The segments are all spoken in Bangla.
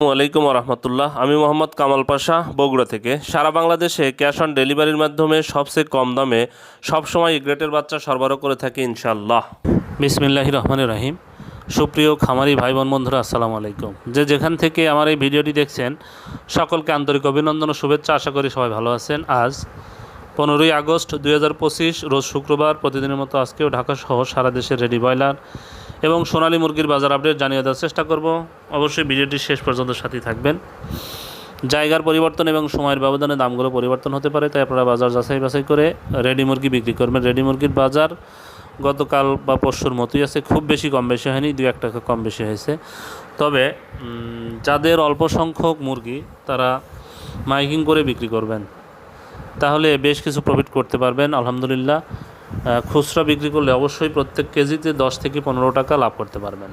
আলাইকুম রহমতুল্লাহ। আমি মোহাম্মদ কামাল পাশা, বগুড়া থেকে। সারা বাংলাদেশে ক্যাশ অন ডেলিভারির মাধ্যমে সবচেয়ে কম দামে সবসময় গ্রেটের বাচ্চা সরবরাহ করে থাকি ইনশাল্লাহ বিসমিল্লাহ রহমান রাহিম। সুপ্রিয় খামারি ভাই বোন বন্ধুরা, আসসালামু আলাইকুম। যে যেখান থেকে আমার এই ভিডিওটি দেখছেন, সকলকে আন্তরিক অভিনন্দন ও শুভেচ্ছা। আশা করি সবাই ভালো আছেন। আজ পনেরোই আগস্ট দুই হাজার পঁচিশ, রোজ শুক্রবার, প্রতিদিনের মতো আজকেও ঢাকা সহ সারা দেশের রেডি ব্রয়লার এবং সোনালী মুরগির বাজার আপডেট জানিয়ে দেওয়ার চেষ্টা করব। অবশ্যই ভিডিওটি শেষ পর্যন্ত সাথেই থাকবেন। জায়গার পরিবর্তন এবং সময়ের ব্যবধানে দামগুলো পরিবর্তন হতে পারে, তাই আপনারা বাজার যাচাই বাছাই করে রেডি মুরগি বিক্রি করবেন। রেডি মুরগির বাজার গতকাল বা পরশুর মতোই আছে, খুব বেশি কম বেশি হয়নি দু এক টাকা কম বেশি হয়েছে। তবে যাদের অল্প সংখ্যক মুরগি, তারা মাইকিং করে বিক্রি করবেন। তাহলে বেশ কিছু প্রফিট করতে পারবেন, আলহামদুলিল্লাহ। খুচরা বিক্রি করলে অবশ্যই প্রত্যেক কেজিতে দশ থেকে পনেরো টাকা লাভ করতে পারবেন।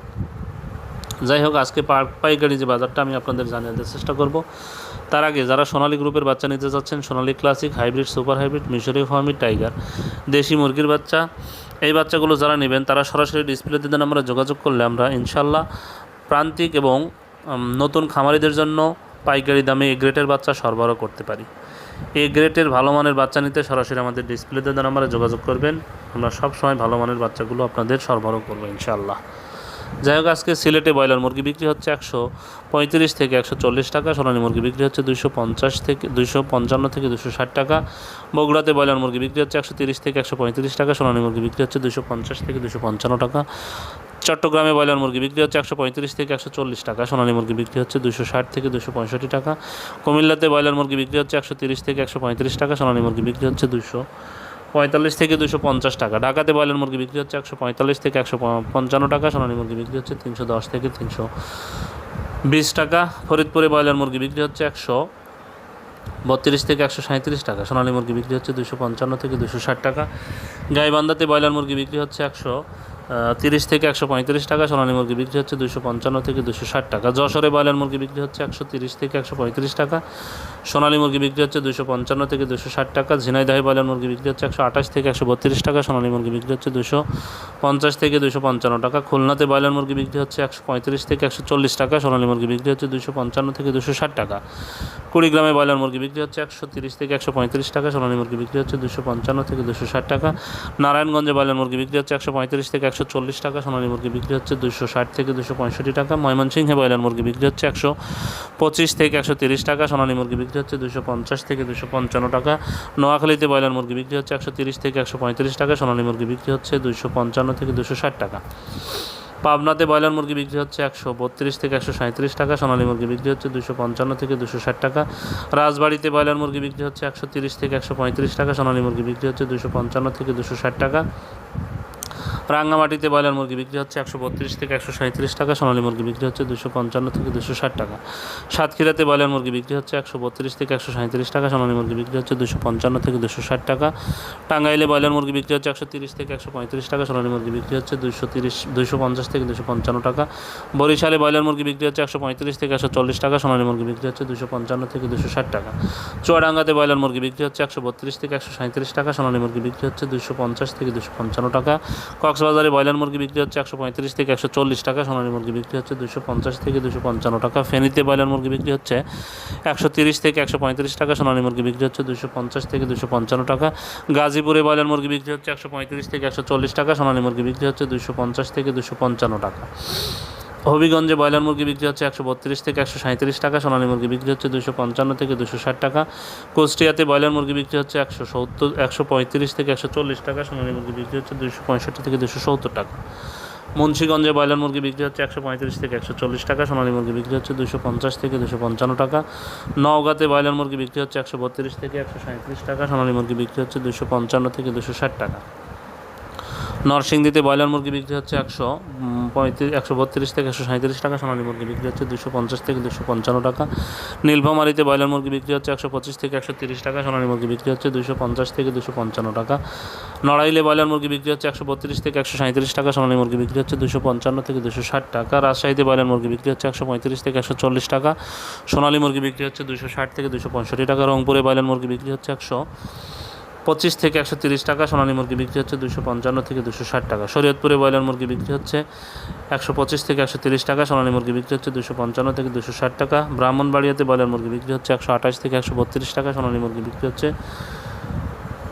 যাই হোক, আজকে পাইকারি যে বাজারটা আমি আপনাদের জানিয়ে দেওয়ার চেষ্টা করব। তার আগে যারা সোনালী গ্রুপের বাচ্চা নিতে যাচ্ছেন, Sonali classic, hybrid, super hybrid, মিশরি ফার্মি টাইগার, দেশি মুরগির বাচ্চা, এই বাচ্চাগুলো যারা নেবেন, তারা সরাসরি ডিসপ্লেতে দেন আমরা যোগাযোগ করলে আমরা ইনশাল্লাহ প্রান্তিক এবং নতুন খামারিদের জন্য পাইকারি দামে এ গ্রেটের বাচ্চা সরবরাহ করতে পারি। এ গ্রেটের ভালো মানের বাচ্চা নিতে সরাসরি আমাদের ডিসপ্লেতে আমরা যোগাযোগ করবেন। আমরা সব সময় ভালো মানের বাচ্চাগুলো আপনাদের সরবরাহ করব ইনশাল্লাহ যাই হোক, আজকে সিলেটে ব্রয়লার মুরগি বিক্রি হচ্ছে একশো পঁয়ত্রিশ থেকে একশো চল্লিশ টাকা, সোনালী মুরগি বিক্রি হচ্ছে দুশো পঞ্চাশ থেকে দুশো পঞ্চান্ন থেকে দুশো ষাট টাকা। বগুড়াতে ব্রয়লার মুরগি বিক্রি হচ্ছে একশো তিরিশ থেকে একশো পঁয়ত্রিশ টাকা, সোনালী মুরগি বিক্রি হচ্ছে দুশো পঞ্চাশ থেকে দুশো পঞ্চান্ন টাকা। চট্টগ্রামে ব্রয়লার মুরগি বিক্রি হচ্ছে একশো পঁয়ত্রিশ থেকে একশো চল্লিশ টাকা, সোনালী মুরগি বিক্রি হচ্ছে দুশো ষাট থেকে দুশো পঁয়ষট্টি টাকা, কুমিল্লাতে ব্রয়লার মুরগি বিক্রি হচ্ছে একশো তিরিশ থেকে একশো পঁয়ত্রিশ টাকা, সোনালী মুরগি বিক্রি হচ্ছে দুশো পঁয়তাল্লিশ থেকে দুশো পঞ্চাশ টাকা, ঢাকাতে ব্রয়লার মুরগি বিক্রি হচ্ছে একশো পঁয়তাল্লিশ থেকে একশো পঞ্চান্ন টাকা, সোনালী মুরগি বিক্রি হচ্ছে তিনশো দশ থেকে তিনশো বিশ টাকা, ফরিদপুরে ব্রয়লার মুরগি বিক্রি হচ্ছে একশো বত্রিশ থেকে একশো সাঁত্রিশ টাকা, সোনালী মুরগি বিক্রি হচ্ছে দুশো পঞ্চান্ন থেকে দুশো ষাট টাকা, গাইবান্ধাতে ব্রয়লার মুরগি বিক্রি হচ্ছে একশো তিরিশ থেকে একশো পঁয়ত্রিশ টাকা সোনালী মুরগি বিক্রি হচ্ছে দুশো পঞ্চান্ন থেকে দুশো ষাট টাকা যশোরে ব্রয়লার মুরগি বিক্রি হচ্ছে একশো তিরিশ থেকে একশো পঁয়ত্রিশ টাকা সোনালী মুরগি বিক্রি হচ্ছে দুশো পঞ্চান্ন থেকে দুশো ষাট টাকা ঝিনাইদহে ব্রয়লার মুরগি বিক্রি হচ্ছে একশো আঠাশ থেকে একশো বত্রিশ টাকা সোনালী মুরগি বিক্রি হচ্ছে দুশো পঞ্চাশ থেকে দুশো পঞ্চান্ন টাকা খুলনাতে ব্রয়লার মুরগি বিক্রি হচ্ছে একশো পঁয়ত্রিশ থেকে একশো চল্লিশ টাকা সোনালী মুরগি বিক্রি হচ্ছে দুশো পঞ্চান্ন থেকে দুশো ষাট টাকা কুড়িগ্রামে ব্রয়লার মুরগি বিক্রি হচ্ছে একশো তিরিশ থেকে একশো পঁয়ত্রিশ টাকা সোনালী মুরগি বিক্রি হচ্ছে দুশো পঞ্চান্ন থেকে দুশো ষাট টাকা নারায়ণগঞ্জে ব্রয়লার মুরগি বিক্রি হচ্ছে একশো পঁয়ত্রিশ থেকে একশো চল্লিশ টাকা, সোনালী মুরগি বিক্রি হচ্ছে দুশো ষাট থেকে দুশো পঁয়ষট্টি টাকা, ময়মনসিংহে ব্রয়লার মুরগি বিক্রি হচ্ছে একশো পঁচিশ থেকে একশো তিরিশ টাকা, সোনালী মুরগি বিক্রি হচ্ছে দুশো পঞ্চাশ থেকে দুশো পঞ্চান্ন টাকা, নোয়াখালীতে ব্রয়লার মুরগি বিক্রি হচ্ছে একশো তিরিশ থেকে একশো পঁয়ত্রিশ টাকা, সোনালী মুরগি বিক্রি হচ্ছে দুশো পঞ্চান্ন থেকে দুশো ষাট টাকা। পাবনাতে ব্রয়লার মুরগি বিক্রি হচ্ছে একশো বত্রিশ থেকে একশো সাঁত্রিশ টাকা, সোনালী মুরগি বিক্রি হচ্ছে দুশো পঞ্চান্ন থেকে দুশো ষাট টাকা। রাজবাড়িতে ব্রয়লার মুরগি বিক্রি হচ্ছে একশো তিরিশ থেকে একশো পঁয়ত্রিশ টাকা, সোনালী মুরগি বিক্রি হচ্ছে দুশো পঞ্চান্ন থেকে দুশো ষাট টাকা। রাঙ্গামাটিতে ব্রয়লার মুরগি বিক্রি হচ্ছে একশো বত্রিশ থেকে একশো সাঁত্রিশ টাকা সোনালী মুরগি বিক্রি হচ্ছে দুশো পঞ্চান্ন থেকে দুশো ষাট টাকা সাতক্ষীরাতে ব্রয়লার মুরগি বিক্রি হচ্ছে একশো বত্রিশ থেকে একশো সাঁত্রিশ টাকা সোনালী মুরগি বিক্রি হচ্ছে দুশো পঞ্চান্ন থেকে দুশো ষাট টাকা টাঙ্গাইলে ব্রয়লার মুরগি বিক্রি হচ্ছে একশো তিরিশ থেকে একশো পঁয়ত্রিশ টাকা সোনালী মুরগি বিক্রি হচ্ছে দুশো তিরিশ দুশো পঞ্চাশ থেকে দুশো পঞ্চান্ন টাকা বরিশালে ব্রয়লার মুরগি বিক্রি হচ্ছে একশো পঁয়ত্রিশ থেকে একশো চল্লিশ টাকা সোনালী মুরগি বিক্রি হচ্ছে দুশো পঞ্চান্ন থেকে দুশো ষাট টাকা চুয়াডাঙ্গাতে ব্রয়লার মুরগি বিক্রি হচ্ছে একশো বত্রিশ থেকে একশো সাঁত্রিশ টাকা সোনালী মুরগি বিক্রি হচ্ছে দুশো পঞ্চাশ থেকে দুশো পঞ্চান্ন টাকা কক্সবাজারে ব্রয়লার মুরগি বিক্রি হচ্ছে একশো পঁয়ত্রিশ থেকে একশো চল্লিশ টাকা, সোনালী মুরগি বিক্রি হচ্ছে দুশো পঞ্চাশ থেকে দুশো পঞ্চান্ন টাকা, ফেনীতে ব্রয়লার মুরগি বিক্রি হচ্ছে একশো তিরিশ থেকে একশো পঁয়ত্রিশ টাকা, সোনালি মুরগি বিক্রি হচ্ছে দুশো পঞ্চাশ থেকে দুশো পঞ্চান্ন টাকা, গাজীপুরে ব্রয়লার মুরগি বিক্রি হচ্ছে একশো পঁয়ত্রিশ থেকে একশো চল্লিশ টাকা, সোনালি মুরগি বিক্রি হচ্ছে দুশো পঞ্চাশ থেকে দুশো পঞ্চান্ন টাকা। হবিগঞ্জে ব্রয়লার মুরগি বিক্রি হচ্ছে একশো বত্রিশ থেকে একশো সাঁত্রিশ টাকা, সোনালী মুরগি বিক্রি হচ্ছে দুশো পঞ্চান্ন থেকে দুশো ষাট টাকা, কুষ্টিয়াতে ব্রয়লার মুরগি বিক্রি হচ্ছে একশো সত্তর, একশো পঁয়ত্রিশ থেকে একশো চল্লিশ টাকা, সোনালী মুরগি বিক্রি হচ্ছে দুশো পঁয়ষট্টি থেকে দুশো সত্তর টাকা। মুন্সিগঞ্জে ব্রয়লার মুরগি বিক্রি হচ্ছে একশো পঁয়ত্রিশ থেকে একশো চল্লিশ টাকা, সোনালী মুরগি বিক্রি হচ্ছে দুশো পঞ্চাশ থেকে দুশো পঞ্চান্ন টাকা। নওগাঁতে ব্রয়লার মুরগি বিক্রি হচ্ছে একশো বত্রিশ থেকে একশো সাঁত্রিশ টাকা, সোনালী মুরগি বিক্রি হচ্ছে দুশো পঞ্চান্ন থেকে দুশো ষাট টাকা। নরসিংদীতে ব্রয়লার মুরগি বিক্রি হচ্ছে একশো পঁয়ত্রিশ, একশো বত্রিশ থেকে একশো সাঁত্রিশ টাকা। সোনালী মুরগি বিক্রি হচ্ছে দুশো পঞ্চাশ থেকে দুশো পঞ্চান্ন টাকা। নীলফামারিতে ব্রয়লার মুরগি বিক্রি হচ্ছে একশো পঁচিশ থেকে একশো তিরিশ টাকা। সোনালী মুরগি বিক্রি হচ্ছে দুশো পঞ্চাশ থেকে দুশো পঞ্চান্ন টাকা। নড়াইলে ব্রয়লার মুরগি বিক্রি হচ্ছে একশো বত্রিশ থেকে একশো সাঁত্রিশ টাকা। সোনালী মুরগি বিক্রি হচ্ছে দুশো পঞ্চান্ন থেকে দুশো ষাট টাকা। রাজশাহীতে ব্রয়লার মুরগি বিক্রি হচ্ছে একশো পঁয়ত্রিশ থেকে একশো চল্লিশ টাকা। সোনালী মুরগি বিক্রি হচ্ছে দুশো ষাট থেকে দুশো পঁয়ষট্টি টাকা। রংপুরে ব্রয়লার মুরগি বিক্রি হচ্ছে একশো পঁচিশ থেকে একশো তিরিশ টাকা, সোনালী মুরগি বিক্রি হচ্ছে দুশো পঞ্চান্ন থেকে দুশো ষাট টাকা। শরীয়তপুরে ব্রয়লার মুরগি বিক্রি হচ্ছে একশো পঁচিশ থেকে একশো তিরিশ টাকা, সোনালী মুরগি বিক্রি হচ্ছে দুশো পঞ্চান্ন থেকে দুশো ষাট টাকা। ব্রাহ্মণবাড়িয়াতে ব্রয়লার মুরগি বিক্রি হচ্ছে একশো আঠাশ থেকে একশো বত্রিশ টাকা, সোনালী মুরগি বিক্রি হচ্ছে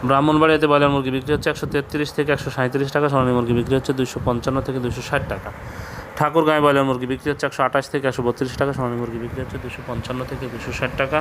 ব্রাহ্মণবাড়িয়াতে ব্রয়লার মুরগি বিক্রি হচ্ছে একশো তেত্রিশ থেকে একশো সাঁত্রিশ টাকা, সোনালী মুরগি বিক্রি হচ্ছে দুশো পঞ্চান্ন থেকে দুশো ষাট টাকা। ঠাকুরগাঁয়ে ব্রয়লার মুরগি বিক্রি হচ্ছে একশো আঠাশ থেকে একশো বত্রিশ টাকা, সোনালী মুরগি বিক্রি হচ্ছে দুশো পঞ্চান্ন থেকে দুশো ষাট টাকা।